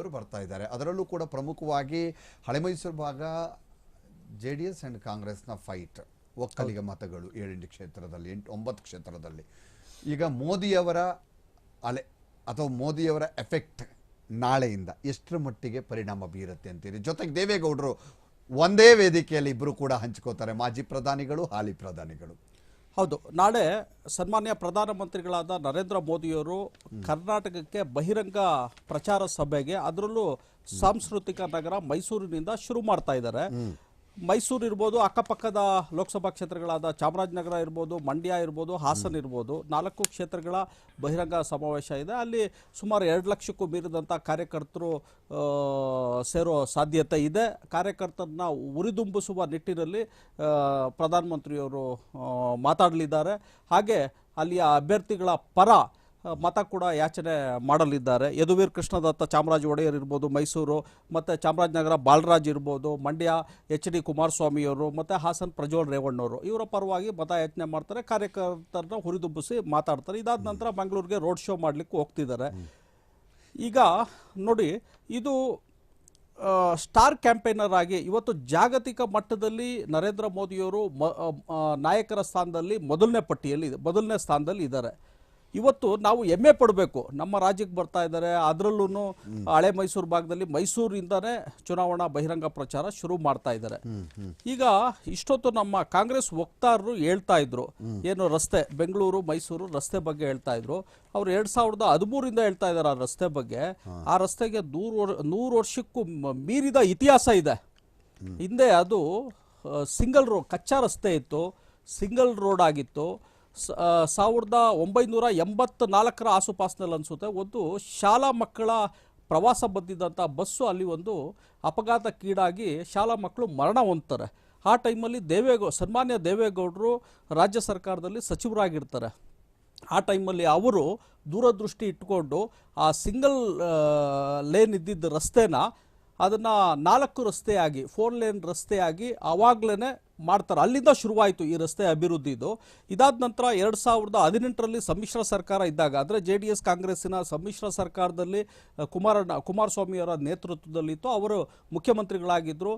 ಮೋದಿಯವರು ಬರ್ತಾ ಇದ್ದಾರೆ. ಅದರಲ್ಲೂ ಕೂಡ ಪ್ರಮುಖವಾಗಿ ಹಳೆ ಮೈಸೂರು ಭಾಗ ಜೆ ಡಿ ಎಸ್ ಆ್ಯಂಡ್ ಕಾಂಗ್ರೆಸ್ನ ಫೈಟ್ ಒಕ್ಕಲಿಗ ಮತಗಳು ಏಳೆಂಟು ಕ್ಷೇತ್ರದಲ್ಲಿ, ಎಂಟು, ಒಂಬತ್ತು ಕ್ಷೇತ್ರದಲ್ಲಿ. ಈಗ ಮೋದಿಯವರ ಅಲೆ ಅಥವಾ ಮೋದಿಯವರ ಎಫೆಕ್ಟ್ ನಾಳೆಯಿಂದ ಎಷ್ಟರ ಮಟ್ಟಿಗೆ ಪರಿಣಾಮ ಬೀರುತ್ತೆ ಅಂತೀರಿ? ಜೊತೆಗೆ ದೇವೇಗೌಡರು ಒಂದೇ ವೇದಿಕೆಯಲ್ಲಿ ಇಬ್ಬರು ಕೂಡ ಹಂಚ್ಕೋತಾರೆ. ಮಾಜಿ ಪ್ರಧಾನಿಗಳು, ಹಾಲಿ ಪ್ರಧಾನಿಗಳು. ಹೌದು. ನಾಳೆ ಸನ್ಮಾನ್ಯ ಪ್ರಧಾನಮಂತ್ರಿಗಳಾದ ನರೇಂದ್ರ ಮೋದಿಯವರು ಕರ್ನಾಟಕಕ್ಕೆ ಬಹಿರಂಗ ಪ್ರಚಾರ ಸಭೆಗೆ, ಅದರಲ್ಲೂ ಸಾಂಸ್ಕೃತಿಕ ನಗರ ಮೈಸೂರಿನಿಂದ ಶುರು ಮಾಡ್ತಾ ಇದ್ದಾರೆ. ಮೈಸೂರು ಇರ್ಬೋದು, ಅಕ್ಕಪಕ್ಕದ ಲೋಕಸಭಾ ಕ್ಷೇತ್ರಗಳಾದ ಚಾಮರಾಜನಗರ ಇರ್ಬೋದು, ಮಂಡ್ಯ ಇರ್ಬೋದು, ಹಾಸನ ಇರ್ಬೋದು, ನಾಲ್ಕು ಕ್ಷೇತ್ರಗಳ ಬಹಿರಂಗ ಸಮಾವೇಶ ಇದೆ. ಅಲ್ಲಿ ಸುಮಾರು ಎರಡು ಲಕ್ಷಕ್ಕೂ ಮೀರಿದಂಥ ಕಾರ್ಯಕರ್ತರು ಸೇರೋ ಸಾಧ್ಯತೆ ಇದೆ. ಕಾರ್ಯಕರ್ತರನ್ನ ಉರಿದುಂಬಿಸುವ ನಿಟ್ಟಿನಲ್ಲಿ ಪ್ರಧಾನಮಂತ್ರಿಯವರು ಮಾತಾಡಲಿದ್ದಾರೆ. ಹಾಗೆ ಅಲ್ಲಿಯ ಅಭ್ಯರ್ಥಿಗಳ ಪರ ಮತ ಕೂಡ ಯಾಚನೆ ಮಾಡಲಿದ್ದಾರೆ. ಯದುವೀರ್ ಕೃಷ್ಣದತ್ತ ಚಾಮರಾಜ ಒಡೆಯರ್ ಇರ್ಬೋದು, ಮೈಸೂರು, ಮತ್ತು ಚಾಮರಾಜನಗರ ಬಾಲರಾಜ್ ಇರ್ಬೋದು, ಮಂಡ್ಯ ಎಚ್ ಡಿ ಕುಮಾರಸ್ವಾಮಿಯವರು ಮತ್ತು ಹಾಸನ್ ಪ್ರಜ್ವಲ್ ರೇವಣ್ಣವರು, ಇವರ ಪರವಾಗಿ ಮತ ಯಾಚನೆ ಮಾಡ್ತಾರೆ, ಕಾರ್ಯಕರ್ತರನ್ನ ಹುರಿದುಂಬಿಸಿ ಮಾತಾಡ್ತಾರೆ. ಇದಾದ ನಂತರ ಮಂಗಳೂರಿಗೆ ರೋಡ್ ಶೋ ಮಾಡಲಿಕ್ಕೆ ಹೋಗ್ತಿದ್ದಾರೆ. ಈಗ ನೋಡಿ, ಇದು ಸ್ಟಾರ್ ಕ್ಯಾಂಪೇನರ್ ಆಗಿ ಇವತ್ತು ಜಾಗತಿಕ ಮಟ್ಟದಲ್ಲಿ ನರೇಂದ್ರ ಮೋದಿಯವರು ಮ ನಾಯಕರ ಸ್ಥಾನದಲ್ಲಿ ಮೊದಲನೇ ಪಟ್ಟಿಯಲ್ಲಿ, ಮೊದಲನೇ ಸ್ಥಾನದಲ್ಲಿ ಇದ್ದಾರೆ. ಇವತ್ತು ನಾವು ಹೆಮ್ಮೆ ಪಡಬೇಕು. ನಮ್ಮ ರಾಜ್ಯಕ್ಕೆ ಬರ್ತಾ ಇದ್ದಾರೆ. ಅದರಲ್ಲೂ ಹಳೆ ಮೈಸೂರು ಭಾಗದಲ್ಲಿ ಮೈಸೂರಿಂದನೇ ಚುನಾವಣಾ ಬಹಿರಂಗ ಪ್ರಚಾರ ಶುರು ಮಾಡ್ತಾ ಇದ್ದಾರೆ. ಈಗ ಇಷ್ಟೊತ್ತು ನಮ್ಮ ಕಾಂಗ್ರೆಸ್ ವಕ್ತಾರರು ಹೇಳ್ತಾ ಇದ್ರು. ಏನು ರಸ್ತೆ ಬೆಂಗಳೂರು ಮೈಸೂರು ರಸ್ತೆ ಬಗ್ಗೆ ಹೇಳ್ತಾ ಇದ್ರು. ಅವ್ರು ಎರಡ್ ಸಾವಿರದ ಹದಿಮೂರಿಂದ ಹೇಳ್ತಾ ಇದ್ದಾರೆ ಆ ರಸ್ತೆ ಬಗ್ಗೆ. ಆ ರಸ್ತೆಗೆ ನೂರು ನೂರು ವರ್ಷಕ್ಕೂ ಮೀರಿದ ಇತಿಹಾಸ ಇದೆ. ಹಿಂದೆ ಅದು ಸಿಂಗಲ್ ರೋಡ್ ಕಚ್ಚಾ ರಸ್ತೆ ಇತ್ತು. ಸಿಂಗಲ್ ರೋಡ್ ಆಗಿತ್ತು. ಸಾವಿರದ ಒಂಬೈನೂರ ಎಂಬತ್ತ ನಾಲ್ಕರ ಆಸುಪಾಸಿನಲ್ಲಿ ಅನಿಸುತ್ತೆ. ಒಂದು ಶಾಲಾ ಮಕ್ಕಳ ಪ್ರವಾಸ ಬಂದಿದ್ದಂಥ ಬಸ್ಸು ಅಲ್ಲಿ ಒಂದು ಅಪಘಾತಕ್ಕೀಡಾಗಿ ಶಾಲಾ ಮಕ್ಕಳು ಮರಣ ಹೊಂದ್ತಾರೆ ಆ ಟೈಮಲ್ಲಿ ದೇವೇಗೌ, ಸನ್ಮಾನ್ಯ ದೇವೇಗೌಡರು ರಾಜ್ಯ ಸರ್ಕಾರದಲ್ಲಿ ಸಚಿವರಾಗಿರ್ತಾರೆ. ಆ ಟೈಮಲ್ಲಿ ಅವರು ದೂರದೃಷ್ಟಿ ಇಟ್ಕೊಂಡು ಆ ಸಿಂಗಲ್ ಲೇನ್ ಇದ್ದಿದ್ದ ರಸ್ತೆನ ಅದನ್ನು ನಾಲ್ಕು ರಸ್ತೆಯಾಗಿ, ಫೋರ್ ಲೇನ್ ರಸ್ತೆಯಾಗಿ ಆವಾಗಲೇ ಮಾಡ್ತಾರೆ. ಅಲ್ಲಿಂದ ಶುರುವಾಯಿತು ಈ ರಸ್ತೆ ಅಭಿವೃದ್ಧಿದು. ಇದಾದ ನಂತರ ಎರಡು ಸಾವಿರದ ಹದಿನೆಂಟರಲ್ಲಿ ಸಮ್ಮಿಶ್ರ ಸರ್ಕಾರ ಇದ್ದಾಗ ಅಂದರೆ ಜೆ ಡಿ ಎಸ್ ಕಾಂಗ್ರೆಸ್ಸಿನ ಸಮ್ಮಿಶ್ರ ಸರ್ಕಾರದಲ್ಲಿ ಕುಮಾರ ಕುಮಾರಣ್ಣ ಕುಮಾರಸ್ವಾಮಿಯವರ ನೇತೃತ್ವದಲ್ಲಿತ್ತು. ಅವರು ಮುಖ್ಯಮಂತ್ರಿಗಳಾಗಿದ್ದರು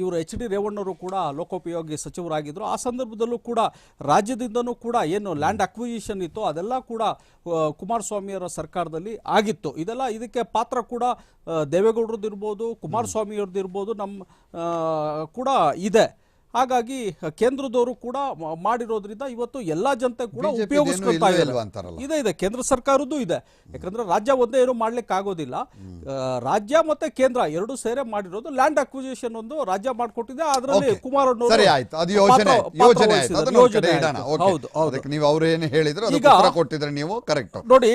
ಇವರು ಎಚ್ ಡಿ ರೇವಣ್ಣವರು ಕೂಡ ಲೋಕೋಪಯೋಗಿ ಸಚಿವರಾಗಿದ್ದರು ಆ ಸಂದರ್ಭದಲ್ಲೂ ಕೂಡ ರಾಜ್ಯದಿಂದನೂ ಕೂಡ ಏನು ಲ್ಯಾಂಡ್ ಅಕ್ವಿಜಿಷನ್ ಇತ್ತು, ಅದೆಲ್ಲ ಕೂಡ ಕುಮಾರಸ್ವಾಮಿಯವರ ಸರ್ಕಾರದಲ್ಲಿ ಆಗಿತ್ತು. ಇದೆಲ್ಲ ಇದಕ್ಕೆ ಪಾತ್ರ ಕೂಡ ದೇವೇಗೌಡರದ್ದು ಇರ್ಬೋದು ಕುಮಾರಸ್ವಾಮಿಯವ್ರದ್ದು ಇರ್ಬೋದು ನಮ್ಮ ಕೂಡ ಇದೆ. ಹಾಗಾಗಿ ಕೇಂದ್ರದವರು ಕೂಡ ಮಾಡಿರೋದ್ರಿಂದ ಇವತ್ತು ಎಲ್ಲಾ ಜನತೆ ಕೂಡ ಉಪಯೋಗಿಸ್ಕೊಳ್ತಾ? ಇದೆ ಇದೆ. ಕೇಂದ್ರ ಸರ್ಕಾರದ್ದು ಇದೆ. ಯಾಕಂದ್ರೆ ರಾಜ್ಯ ಒಂದೇ ಏನು ಮಾಡ್ಲಿಕ್ಕೆ ಆಗೋದಿಲ್ಲ ರಾಜ್ಯ ಮತ್ತೆ ಕೇಂದ್ರ ಎರಡು ಸೇರೆ ಮಾಡಿರೋದು ಲ್ಯಾಂಡ್ ಅಕ್ವಿಸಿಷನ್ ಒಂದು ರಾಜ್ಯ ಮಾಡಿಕೊಟ್ಟಿದೆ. ಅದರಲ್ಲಿ ಕುಮಾರ್ ನೀವು ಕರೆಕ್ಟ್. ನೋಡಿ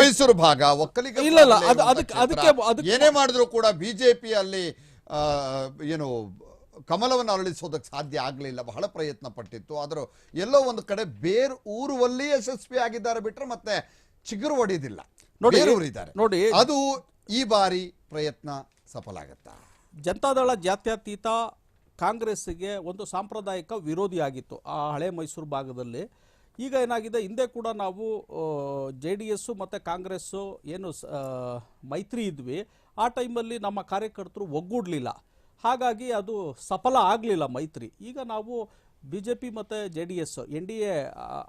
ಮೈಸೂರು ಭಾಗ ಒಕ್ಕಲಿಗ ಇಲ್ಲ, ಅದಕ್ಕೆ- ಏನೇ ಮಾಡಿದ್ರು ಕೂಡ ಬಿಜೆಪಿ ಅಲ್ಲಿ ಏನು ಕಮಲವನ್ನು ಅರಳಿಸೋದಕ್ಕೆ ಸಾಧ್ಯ ಆಗಲಿಲ್ಲ. ಬಹಳ ಪ್ರಯತ್ನ ಪಟ್ಟಿತ್ತು. ಆದರೂ ಎಲ್ಲೋ ಒಂದು ಕಡೆ ಬೇರು ಊರುವಲ್ಲಿ ಯಶಸ್ವಿ ಆಗಿದ್ದಾರೆ ಬಿಟ್ಟರೆ ಮತ್ತೆ ಚಿಗುರು ಹೊಡೆಯೋದಿಲ್ಲ ನೋಡಿ, ಬೇರೂರಿದ್ದಾರೆ ನೋಡಿ. ಅದು ಈ ಬಾರಿ ಪ್ರಯತ್ನ ಸಫಲ ಆಗುತ್ತ ಜನತಾದಳ ಜಾತ್ಯತೀತ ಕಾಂಗ್ರೆಸ್ಸಿಗೆ ಒಂದು ಸಾಂಪ್ರದಾಯಿಕ ವಿರೋಧಿಯಾಗಿತ್ತು ಆ ಹಳೆ ಮೈಸೂರು ಭಾಗದಲ್ಲಿ. ಈಗ ಏನಾಗಿದೆ? ಹಿಂದೆ ಕೂಡ ನಾವು ಜೆ ಡಿ ಎಸ್ಸು ಮತ್ತು ಕಾಂಗ್ರೆಸ್ಸು ಏನು ಮೈತ್ರಿ ಇದ್ವಿ. ಆ ಟೈಮಲ್ಲಿ ನಮ್ಮ ಕಾರ್ಯಕರ್ತರು ಒಗ್ಗೂಡಲಿಲ್ಲ. ಹಾಗಾಗಿ ಅದು ಸಫಲ ಆಗಲಿಲ್ಲ ಮೈತ್ರಿ. ಈಗ ನಾವು ಬಿ ಜೆ ಪಿ ಮತ್ತು J D S N D A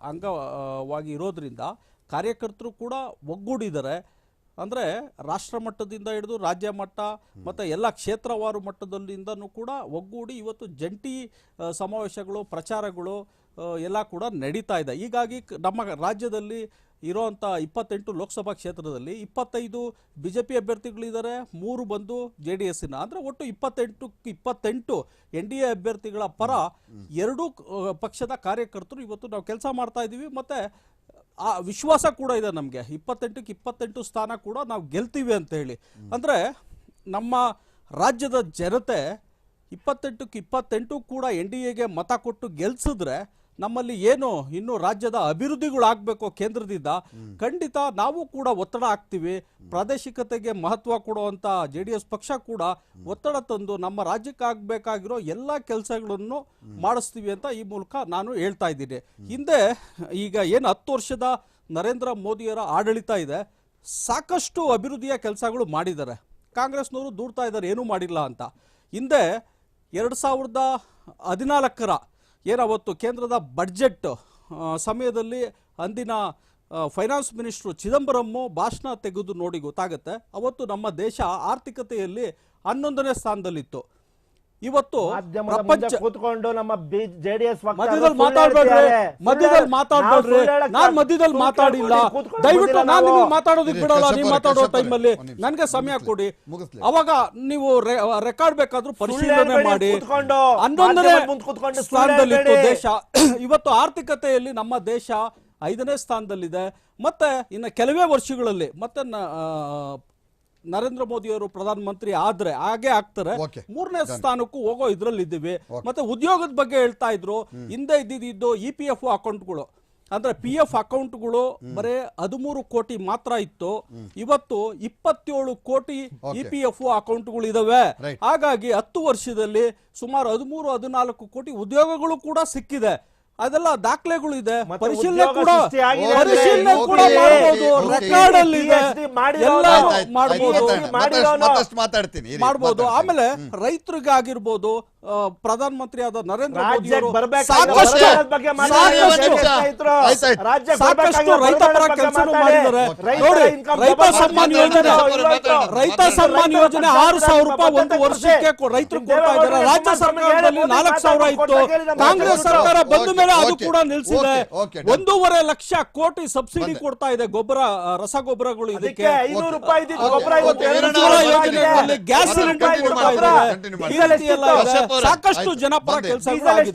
ಅಂಗವಾಗಿ ಇರೋದ್ರಿಂದ ಕಾರ್ಯಕರ್ತರು ಕೂಡ ಒಗ್ಗೂಡಿದ್ದಾರೆ. ಅಂದರೆ ರಾಷ್ಟ್ರ ಮಟ್ಟದಿಂದ ಹಿಡಿದು ರಾಜ್ಯ ಮಟ್ಟ ಮತ್ತು ಎಲ್ಲ ಕ್ಷೇತ್ರವಾರು ಮಟ್ಟದಲ್ಲಿಂದನೂ ಕೂಡ ಒಗ್ಗೂಡಿ ಇವತ್ತು ಜಂಟಿ ಸಮಾವೇಶಗಳು ಪ್ರಚಾರಗಳು ಎಲ್ಲ ಕೂಡ ನಡೀತಾ ಇದೆ. ಹೀಗಾಗಿ ನಮ್ಮ ರಾಜ್ಯದಲ್ಲಿ ಇರೋವಂಥ ಇಪ್ಪತ್ತೆಂಟು ಲೋಕಸಭಾ ಕ್ಷೇತ್ರದಲ್ಲಿ ಇಪ್ಪತ್ತೈದು ಬಿ ಜೆ ಪಿ ಅಭ್ಯರ್ಥಿಗಳಿದ್ದಾರೆ, ಮೂರು ಬಂದು ಜೆ ಡಿ ಎಸ್ಸಿನ. ಅಂದರೆ ಒಟ್ಟು ಇಪ್ಪತ್ತೆಂಟು ಇಪ್ಪತ್ತೆಂಟು ಎನ್ ಡಿ ಎ ಅಭ್ಯರ್ಥಿಗಳ ಪರ ಎರಡೂ ಪಕ್ಷದ ಕಾರ್ಯಕರ್ತರು ಇವತ್ತು ನಾವು ಕೆಲಸ ಮಾಡ್ತಾ ಇದ್ದೀವಿ. ಮತ್ತು ಆ ವಿಶ್ವಾಸ ಕೂಡ ಇದೆ ನಮಗೆ. ಇಪ್ಪತ್ತೆಂಟಕ್ಕೆ ಇಪ್ಪತ್ತೆಂಟು ಸ್ಥಾನ ಕೂಡ ನಾವು ಗೆಲ್ತೀವಿ ಅಂತ ಹೇಳಿ. ಅಂದರೆ ನಮ್ಮ ರಾಜ್ಯದ ಜನತೆ ಇಪ್ಪತ್ತೆಂಟಕ್ಕೆ ಇಪ್ಪತ್ತೆಂಟು ಕೂಡ ಎನ್ ಡಿ ಎಗೆ ಮತ ಕೊಟ್ಟು ಗೆಲ್ಸಿದ್ರೆ ನಮ್ಮಲ್ಲಿ ಏನು ಇನ್ನು ರಾಜ್ಯದ ಅಭಿವೃದ್ಧಿಗಳಾಗಬೇಕು ಕೇಂದ್ರದಿಂದ, ಖಂಡಿತ ನಾವು ಕೂಡ ಒತ್ತಡ ಹಾಕ್ತೀವಿ. ಪ್ರಾದೇಶಿಕತೆಗೆ ಮಹತ್ವ ಕೊಡುವಂಥ ಜೆ ಡಿ ಎಸ್ ಪಕ್ಷ ಕೂಡ ಒತ್ತಡ ತಂದು ನಮ್ಮ ರಾಜ್ಯಕ್ಕೆ ಆಗಬೇಕಾಗಿರೋ ಎಲ್ಲ ಕೆಲಸಗಳನ್ನು ಮಾಡಿಸ್ತೀವಿ ಅಂತ ಈ ಮೂಲಕ ನಾನು ಹೇಳ್ತಾ ಇದ್ದೀನಿ. ಹಿಂದೆ ಈಗ ಏನು ಹತ್ತು ವರ್ಷದ ನರೇಂದ್ರ ಮೋದಿಯರ ಆಡಳಿತ ಇದೆ, ಸಾಕಷ್ಟು ಅಭಿವೃದ್ಧಿಯ ಕೆಲಸಗಳು ಮಾಡಿದ್ದಾರೆ. ಕಾಂಗ್ರೆಸ್ನವರು ದೂರ್ತಾ ಇದ್ದಾರೆ, ಏನೂ ಮಾಡಿಲ್ಲ ಅಂತ. ಹಿಂದೆ ಎರಡು ಸಾವಿರದ ಹದಿನಾಲ್ಕರ ಏನವತ್ತು ಕೇಂದ್ರದ ಬಡ್ಜೆಟ್ ಸಮಯದಲ್ಲಿ ಅಂದಿನ ಫೈನಾನ್ಸ್ ಮಿನಿಸ್ಟ್ರು ಚಿದಂಬರಮ್ಮು ಭಾಷಣ ತೆಗೆದು ನೋಡಿ ಗೊತ್ತಾಗುತ್ತೆ. ಅವತ್ತು ನಮ್ಮ ದೇಶ ಆರ್ಥಿಕತೆಯಲ್ಲಿ ಹನ್ನೊಂದನೇ ಸ್ಥಾನದಲ್ಲಿತ್ತು. ಇವತ್ತು ಪ್ರಪಂಚ ಕೂತ್ಕೊಂಡು ನಮ್ಮ ಜೆಡಿಎಸ್ ಮಧ್ಯದಲ್ಲಿ ಮಾತಾಡ್ಬೇಡ್ರಿ ಮಧ್ಯದಲ್ಲಿ ಮಾತಾಡ್ಬೇಡ್ರಿ ನಾನ್ ಮಧ್ಯದಲ್ಲಿ ಮಾತಾಡಿಲ್ಲ. ದಯವಿಟ್ಟು ನಾನ್ ನಿಮ್ಗೆ ಮಾತಾಡೋದಕ್ಕೆ ಬಿಡಲ್ಲ ನೀವು ಮಾತಾಡೋ ಟೈಮಲ್ಲಿ. ನನ್ಗೆ ಸಮಯ ಕೊಡಿ. ಅವಾಗ ನೀವು ರೆಕಾರ್ಡ್ ಬೇಕಾದ್ರೂ ಪರಿಶೀಲನೆ ಮಾಡಿ. ಹನ್ನೊಂದನೇ ಮಾಧ್ಯಮದ ಮುಂದೆ ಕೂತ್ಕೊಂಡು ಸ್ಥಾನದಲ್ಲಿತ್ತು ದೇಶ. ಇವತ್ತು ಆರ್ಥಿಕತೆಯಲ್ಲಿ ನಮ್ಮ ದೇಶ ಐದನೇ ಸ್ಥಾನದಲ್ಲಿದೆ. ಮತ್ತೆ ಇನ್ನು ಕೆಲವೇ ವರ್ಷಗಳಲ್ಲಿ ಮತ್ತೆ ನರೇಂದ್ರ ಮೋದಿ ಅವರು ಪ್ರಧಾನಮಂತ್ರಿ ಆದ್ರೆ ಹಾಗೆ ಆಗ್ತಾರೆ. ಮೂರನೇ ಸ್ಥಾನಕ್ಕೂ ಹೋಗೋ ಇದ್ರಲ್ಲಿ ಇದ್ದೀವಿ ಮತ್ತೆ ಉದ್ಯೋಗದ ಬಗ್ಗೆ ಹೇಳ್ತಾ ಇದ್ರು. ಹಿಂದೆ ಇದ್ದಿದ್ದು ಇ ಪಿ ಎಫ್ ಅಕೌಂಟ್ಗಳು. ಅಂದ್ರೆ ಪಿ ಎಫ್ ಅಕೌಂಟ್ಗಳು ಬರೇ ಹದಿಮೂರು ಕೋಟಿ ಮಾತ್ರ ಇತ್ತು. ಇವತ್ತು ಇಪ್ಪತ್ತೇಳು ಕೋಟಿ ಇ ಪಿ ಎಫ್ ಅಕೌಂಟ್ಗಳು ಇದಾವೆ. ಹಾಗಾಗಿ ಹತ್ತು ವರ್ಷದಲ್ಲಿ ಸುಮಾರು ಹದಿಮೂರು ಹದಿನಾಲ್ಕು ಕೋಟಿ ಉದ್ಯೋಗಗಳು ಕೂಡ ಸಿಕ್ಕಿದೆ. ಅದೆಲ್ಲ ದಾಖಲೆಗಳು ಇದೆ. ಪರಿಶೀಲನೆ ಕೂಡ ಸೃಷ್ಟಿ ಆಗಿದೆ ಪರಿಶೀಲನೆ ಕೂಡ ಮಾಡಬಹುದು ರೆಕಾರ್ಡ್ ಅಲ್ಲಿ ಇದೆ. ಮಾಡಬಹುದು ಮಾತಾಡ್ತೀನಿ. ಮಾಡಬಹುದು. ಆಮೇಲೆ ರೈತರಿಗಾಗಿರ್ಬೋದು ಪ್ರಧಾನ ಮಂತ್ರಿ ಆದ ನರೇಂದ್ರ ಮೋದಿ ಸಾಕಷ್ಟು ಬರಗಾಲದ ಬಗ್ಗೆ ಮಾತಾಡಿ, ರೈತರು. ಆಯ್ತ್, ಆಯ್ತ್. ರಾಜ್ಯಕ್ಕೆ ಸಾಕಷ್ಟು ರೈತ ಪರ ಕೆಲಸ. ಮಾಡಿದ್ದಾರೆ. ನೋಡಿ ರೈತ ಸಮ್ಮಾನ ಯೋಜನೆ. ರೈತ ಸಮ್ಮಾನ್ ಯೋಜನೆ ಆರು ಸಾವಿರ ರೂಪಾಯಿ ಒಂದು ವರ್ಷಕ್ಕೆ ಕೊ- ರೈತರು ಕೊಡ್ತಾ ಇದ್ದಾರೆ. ರಾಜ್ಯ ಸರ್ಕಾರದಲ್ಲಿ ನಾಲ್ಕು ಸಾವಿರ ಇತ್ತು. ಕಾಂಗ್ರೆಸ್ ಸರ್ಕಾರ ಬಂದ ಮೇಲೆ ಅದು ಕೂಡ ನಿಲ್ಸಿದೆ. ಒಂದೂವರೆ ಲಕ್ಷ ಕೋಟಿ ಸಬ್ಸಿಡಿ. ಕೊಡ್ತಾ ಇದೆ ಗೊಬ್ಬರ ರಸಗೊಬ್ಬರಗಳು ಇದಕ್ಕೆ. Gas cylinder. ಸಾಕಷ್ಟು ಜನಪರ ಬಂದೆ.